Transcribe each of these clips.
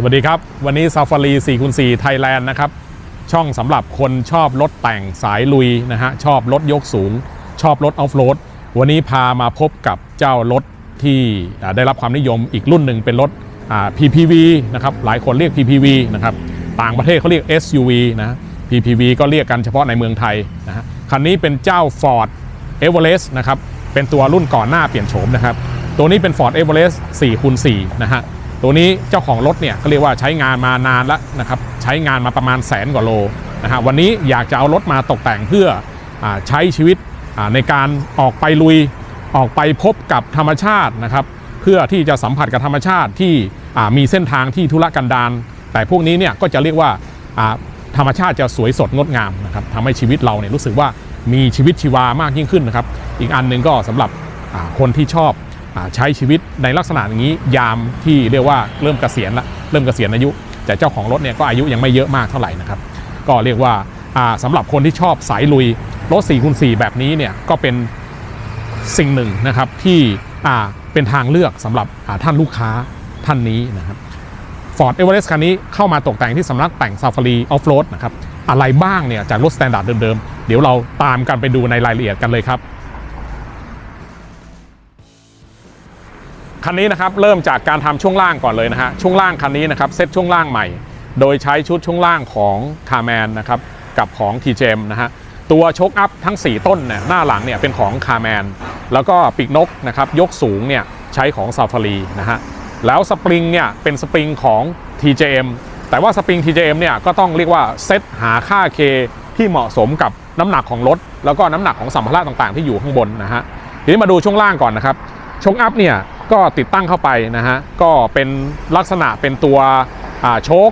สวัสดีครับ วันนี้ซาฟารี4คูณ4ไทยแลนด์นะครับ ช่องสำหรับคนชอบรถแต่งสายลุยนะฮะ ชอบรถยกสูง ชอบรถออฟโรด วันนี้พามาพบกับเจ้ารถที่ได้รับความนิยมอีกรุ่นหนึ่งเป็นรถ PPV นะครับ หลายคนเรียก PPV นะครับ ต่างประเทศเขาเรียก SUV นะ PPV ก็เรียกกันเฉพาะในเมืองไทยนะฮะ คันนี้เป็นเจ้า Ford Everest นะครับ เป็นตัวรุ่นก่อนหน้าเปลี่ยนโฉมนะครับ ตัวนี้เป็น Ford Everest 4คูณ4นะฮะ ตัวนี้เจ้าของรถเนี่ยเขาเรียกว่าใช้งานมานานแล้วนะครับใช้งานมาประมาณแสนกว่าโลนะฮะวันนี้อยากจะเอารถมาตกแต่งเพื่ออใช้ชีวิตในการออกไปลุยออกไปพบกับธรรมชาตินะครับเพื่อที่จะสัมผัสกับธรรมชาติที่มีเส้นทางที่ทุรกันดารแต่พวกนี้เนี่ยก็จะเรียกว่าธรรมชาติจะสวยสดงดงามนะครับทำให้ชีวิตเราเนี่ยรู้สึกว่ามีชีวิตชีวามากยิ่งขึ้นนะครับ อีกอันหนึ่งก็สำหรับคนที่ชอบ ใช้ชีวิตในลักษณะอย่างนี้ยามที่เรียกว่าเริ่มเกษียณละเริ่มเกษียณอายุ แต่เจ้าของรถเนี่ยก็อายุยังไม่เยอะมากเท่าไหร่นะครับก็เรียกว่าอ่าสำหรับคนที่ชอบสายลุยรถ4คูณ4แบบนี้เนี่ยก็เป็นสิ่งหนึ่งนะครับที่เป็นทางเลือกสำหรับท่านลูกค้าท่านนี้นะครับ Ford Everest คันนี้เข้ามาตกแต่งที่สำนักแต่ง Safari Off-Road นะครับอะไรบ้างเนี่ยจากรถสแตนดาร์ดเดิมๆ เดี๋ยวเราตามกันไปดูในรายละเอียดกันเลยครับ คันนี้นะครับเริ่มจากการทำช่วงล่างก่อนเลยนะฮะช่วงล่างคันนี้นะครับเซตช่วงล่างใหม่ โดยใช้ชุดช่วงล่างของ c a r m a n นะครับกับของ TGM นะฮะตัวโชคอัพทั้ง 4 ต้นเนี่ยหน้าหลังเนี่ยเป็นของ c a r m a n แล้วก็ปีกนกนะครับยกสูงเนี่ยใช้ของ Safari นะฮะแล้วสปริงเนี่ยเป็นสปริงของ TJM แต่ว่าสปริง TJM เนี่ยก็ต้องเรียกว่าเซตหาค่า K ที่เหมาะสมกับน้ำหนักของรถ แล้วก็น้ำหนักของสัมภาระต่างๆ ที่อยู่ข้างบนนะฮะทีนี้มาดูช่วงล่างก่อนนะครับ ชงอัพเนี่ยก็ติดตั้งเข้าไปนะฮะก็เป็นลักษณะเป็นตัวโชค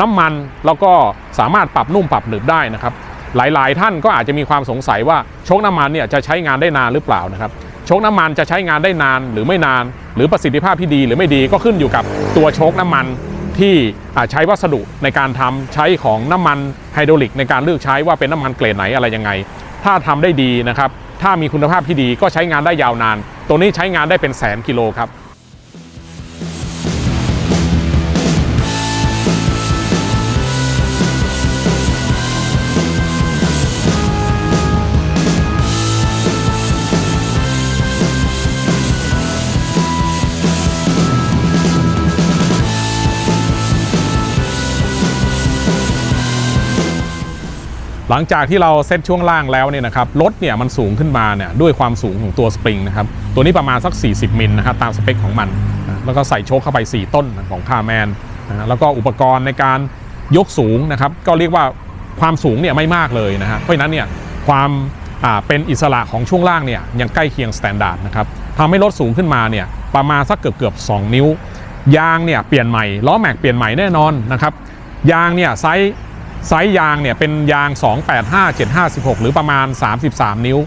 น้ำมัน แล้วก็สามารถปรับนุ่มปรับหนึบได้นะครับ หลายๆ ท่านก็อาจจะมีความสงสัยว่าโชคน้ำมันเนี่ยจะใช้งานได้นานหรือเปล่านะครับโชคน้ำมันจะใช้งานได้นานหรือไม่นาน หรือประสิทธิภาพที่ดีหรือไม่ดีก็ขึ้นอยู่กับตัวโชคน้ำมันที่ใช้วัสดุในการทำใช้ของน้ำมันไฮดรอลิกในการเลือกใช้ว่าเป็นน้ำมันเกรดไหนอะไรยังไง ถ้าทำได้ดีนะครับ ถ้ามีคุณภาพที่ดีก็ใช้งานได้ยาวนาน ตัวนี้ใช้งานได้เป็นแสนกิโลครับ หลังจากที่เราเซตช่วงล่างแล้วเนี่ยนะครับรถเนี่ยมันสูงขึ้นมาเนี่ยด้วยความสูงของตัวสปริงนะครับตัวนี้ประมาณสัก 40มิลนะครับตามสเปคของมันนะแล้วก็ใส่โชคเข้าไป 4 ต้นของคาแมนนะแล้วก็อุปกรณ์ในการยกสูงนะครับก็เรียกว่าความสูงเนี่ยไม่มากเลยนะฮะเพราะนั้นเนี่ยความอ่าเป็นอิสระของช่วงล่างเนี่ยยังใกล้เคียงสแตนดาร์ดนะครับทำให้รถสูงขึ้นมาเนี่ยประมาณสักเกือบเกือบ2นิ้วยางเนี่ยเปลี่ยนใหม่ล้อแม็กเปลี่ยนใหม่แน่นอนนะครับยางเนี่ยไซส์ ไซส์ยางเนี่ยเป็นยาง 285 756 หรือประมาณ 33 นิ้ว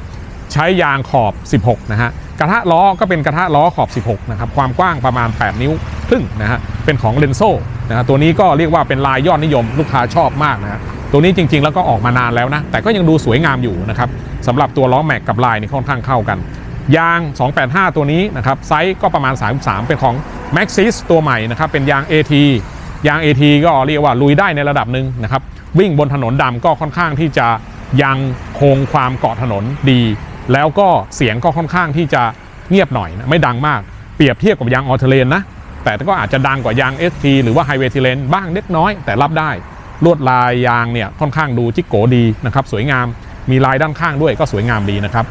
ใช้ยางขอบ 16 นะฮะ กระทะล้อก็เป็นกระทะล้อขอบ 16 นะครับ ความกว้างประมาณ 8 นิ้วครึ่งนะฮะ เป็นของเลนโซ่นะฮะตัวนี้ก็เรียกว่าเป็นลายยอดนิยมลูกค้าชอบมากนะฮะ ตัวนี้จริง ๆ แล้วก็ออกมานานแล้วนะ แต่ก็ยังดูสวยงามอยู่นะครับสำหรับตัวล้อแม็กกับลายนี่ค่อนข้างเข้ากัน ยาง 285 ตัวนี้นะครับ ไซส์ก็ประมาณ 33 เป็นของ Maxis ตัวใหม่นะครับ เป็นยาง AT ยาง AT ก็เรียกว่าลุยได้ในระดับหนึ่งนะครับ วิ่งบนถนนดำก็ค่อนข้างที่จะยังคงความเกาะถนนดี แล้วก็เสียงก็ค่อนข้างที่จะเงียบหน่อยนะไม่ดังมาก เปรียบเทียบกับยางออเทเลนนะ แต่ก็อาจจะดังกว่ายาง ST หรือว่าไฮเวย์เลนบ้างเล็กน้อย แต่รับได้ ลวดลายยางเนี่ยค่อนข้างดูจิกโกดีนะครับสวยงามมีลายด้านข้างด้วยก็สวยงามดีนะครับ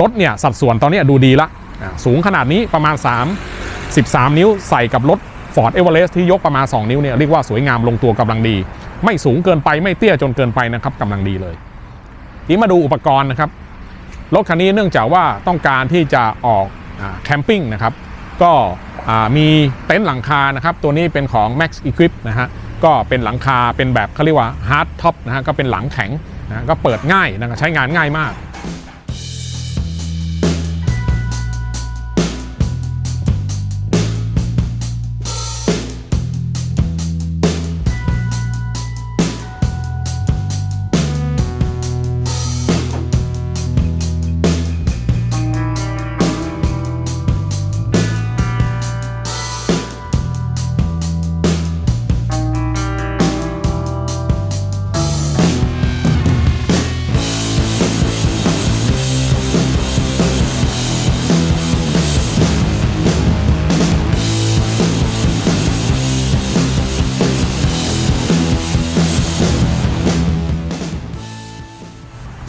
รถเนี่ยสัดส่วนตอนนี้ดูดีละอะสูงขนาดนี้ประมาณ 3 13 นิ้วใส่กับรถ Ford Everest ที่ยกประมาณ 2 นิ้วเนี่ยเรียกว่าสวยงามลงตัวกำลังดี ไม่สูงเกินไปไม่เตี้ยจนเกินไปนะครับกำลังดีเลย ทีมาดูอุปกรณ์นะครับ รถคันนี้เนื่องจากว่าต้องการที่จะออกอแคมปิ้งนะครับ ก็มีเต็นท์หลังคานะครับ ตัวนี้เป็นของ Max Equip นะฮะก็เป็นหลังคาเป็นแบบเขาเรียกว่า Hard Top นะฮะก็เป็นหลังแข็งนะก็เปิดง่ายนะใช้งานง่ายมาก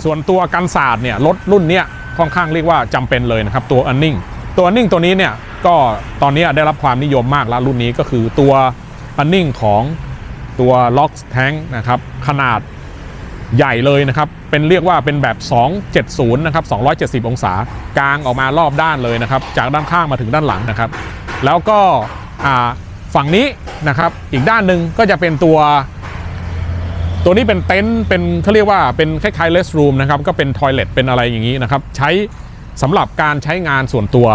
ส่วนตัวกันศาสตร์เนี่ยรถรุ่นเนี้ยค่อนข้างเรียกว่าจำเป็นเลยนะครับตัว e a r n i n g ตัว e a r n i n g ตัวนี้เนี่ยก็ตอนนี้ได้รับความนิยมมากแล้วรุ่นนี้ก็คือตัว e a r n i n g ของตัว Lock Tank นะครับขนาดใหญ่เลยนะครับ เป็นเรียกว่าเป็นแบบ 270 นะครับ 270 องศากลางออกมารอบด้านเลยนะครับ จากด้านข้างมาถึงด้านหลังนะครับ แล้วก็ฝั่งนี้นะครับ อีกด้านหนึ่งก็จะเป็นตัว ตัวนี้เป็นเต็นท์เป็นเขาเรียกว่าเป็นคล้ายๆเลสรูมนะครับก็เป็นทอยเลทเป็นอะไรอย่างนี้นะครับ ใช้สำหรับการใช้งานส่วนตัว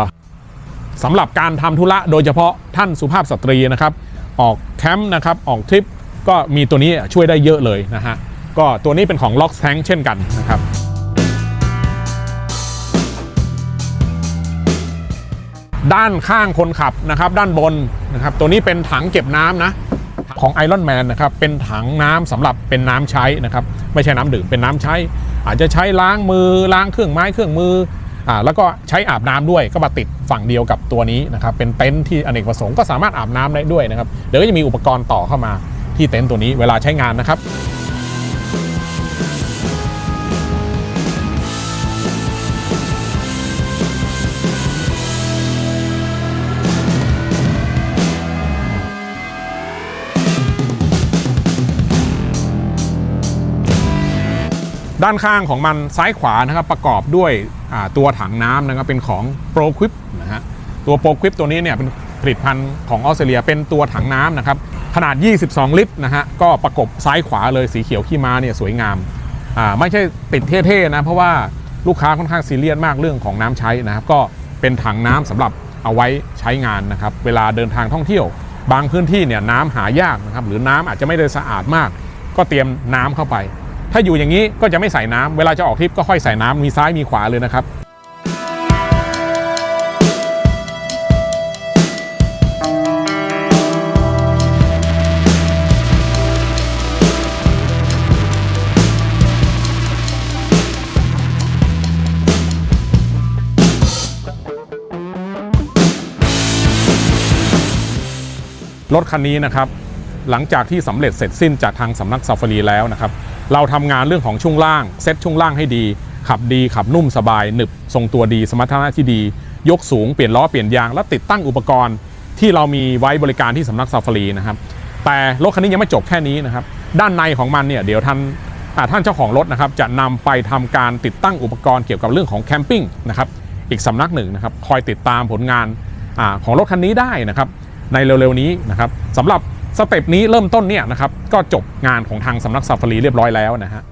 สำหรับการทำธุระโดยเฉพาะท่านสุภาพสตรีนะครับ ออกแคมป์นะครับออกทริปก็มีตัวนี้ช่วยได้เยอะเลยนะฮะก็ตัวนี้เป็นของ Lock Tank เช่นกันนะครับด้านข้างคนขับนะครับ ด้านบนนะครับ ตัวนี้เป็นถังเก็บน้ำนะ ของ Iron Man นะครับเป็นถังน้ำสำหรับเป็นน้ำใช้นะครับไม่ใช่น้ำดื่มเป็นน้ำใช้ อาจจะใช้ล้างมือล้างเครื่องไม้เครื่องมืออ่าแล้วก็ใช้อาบน้ำด้วยก็มาติดฝั่งเดียวกับตัวนี้นะครับเป็นเต็นท์ที่อเนกประสงค์ก็สามารถอาบน้ำได้ด้วยนะครับเดี๋ยวก็จะมีอุปกรณ์ต่อเข้ามาที่เต็นท์ตัวนี้เวลาใช้งานนะครับ ด้านข้างของมันซ้ายขวานะครับประกอบด้วยตัวถังน้ำนะครับเป็นของ Pro Quip นะฮะตัว Pro Quip ตัวนี้เนี่ยเป็นผลิตภัณฑ์ของออสเตรเลียเป็นตัวถังน้ำนะครับขนาด 22 ลิตรนะฮะก็ประกบซ้ายขวาเลยสีเขียวขี้ม้าเนี่ยสวยงามอ่าไม่ใช่ติดเท่ๆนะเพราะว่าลูกค้าค่อนข้างซีเรียสมากเรื่องของน้ำใช้นะครับก็เป็นถังน้ำสำหรับเอาไว้ใช้งานนะครับเวลาเดินทางท่องเที่ยว บางพื้นที่เนี่ยน้ำหายากนะครับหรือน้ำอาจจะไม่ได้สะอาดมาก ก็เตรียมน้ำเข้าไป ถ้าอยู่อย่างนี้ก็จะไม่ใส่น้ำเวลาจะออกทริปก็ค่อยใส่น้ำมีซ้ายมีขวาเลยนะครับรถคันนี้นะครับ หลังจากที่สำเร็จเสร็จสิ้นจากทางสำนักซาฟารีแล้วนะครับ เราทำงานเรื่องของช่วงล่าง เซ็ตช่วงล่างให้ดี ขับดีขับนุ่มสบายหนึบทรงตัวดี สมรรถนะที่ดี ยกสูงเปลี่ยนล้อเปลี่ยนยาง และติดตั้งอุปกรณ์ที่เรามีไว้บริการที่สำนักซาฟารีนะครับ แต่รถคันนี้ยังไม่จบแค่นี้นะครับ ด้านในของมันเนี่ยเดี๋ยวท่านท่านเจ้าของรถนะครับจะนำไปทำการติดตั้งอุปกรณ์เกี่ยวกับเรื่องของแคมปิ้งนะครับอีกสำนักหนึ่งนะครับคอยติดตามผลงานอของรถคันนี้ได้นะครับในเร็วๆนี้นะครับสำหรับ สเต็ปนี้เริ่มต้นเนี่ยนะครับก็จบงานของทางสำนักซาฟารีเรียบร้อยแล้วนะฮะ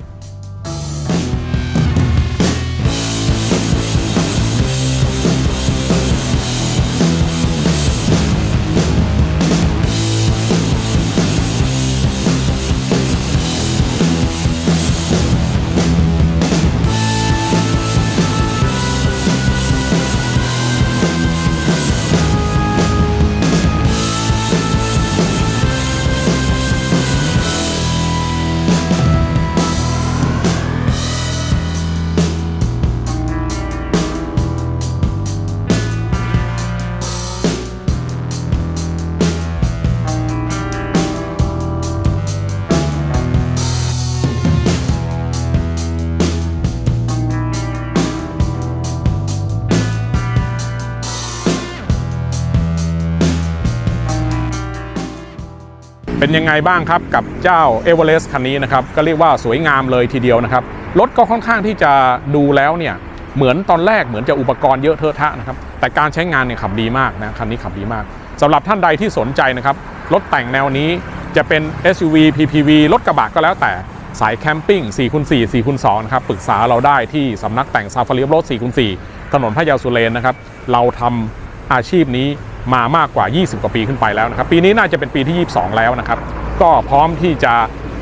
เป็นยังไงบ้างครับกับเจ้า e v e r e s t คันนี้นะครับก็เรียกว่าสวยงามเลยทีเดียวนะครับรถก็ค่อนข้างที่จะดูแล้วเนี่ยเหมือนตอนแรกเหมือนจะอุปกรณ์เยอะเทอะทะนะครับแต่การใช้งานเนี่ยขับดีมากนะคันนี้ขับดีมากสำหรับท่านใดที่สนใจนะครับรถแต่งแนวนี้จะเป็น SUV PPV รถกระบะก็แล้วแต่สายแคมปิ้ง4คูณ4 4คูณ2นะครับปรึกษาเราได้ที่สำนักแต่งซาฟารีรถ4คูณ4ถนนพระยาสุเรนนะครับ เราทำอาชีพนี้ มามากกว่า 20 กว่าปีขึ้นไปแล้วนะครับ ปีนี้น่าจะเป็นปีที่ 22 แล้วนะครับ ก็พร้อมที่จะ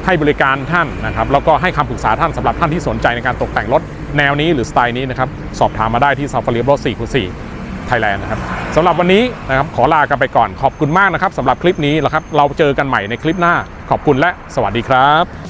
ให้บริการท่านนะครับ แล้วก็ให้คำปรึกษาท่านสำหรับท่านที่สนใจในการตกแต่งรถแนวนี้หรือสไตล์นี้นะครับ สอบถามมาได้ที่ซาฟารีรถ4คูณ4ไทยแลนด์นะครับสำหรับวันนี้นะครับขอลากันไปก่อนขอบคุณมากนะครับสำหรับคลิปนี้แล้วครับเราเจอกันใหม่ในคลิปหน้าขอบคุณและสวัสดีครับ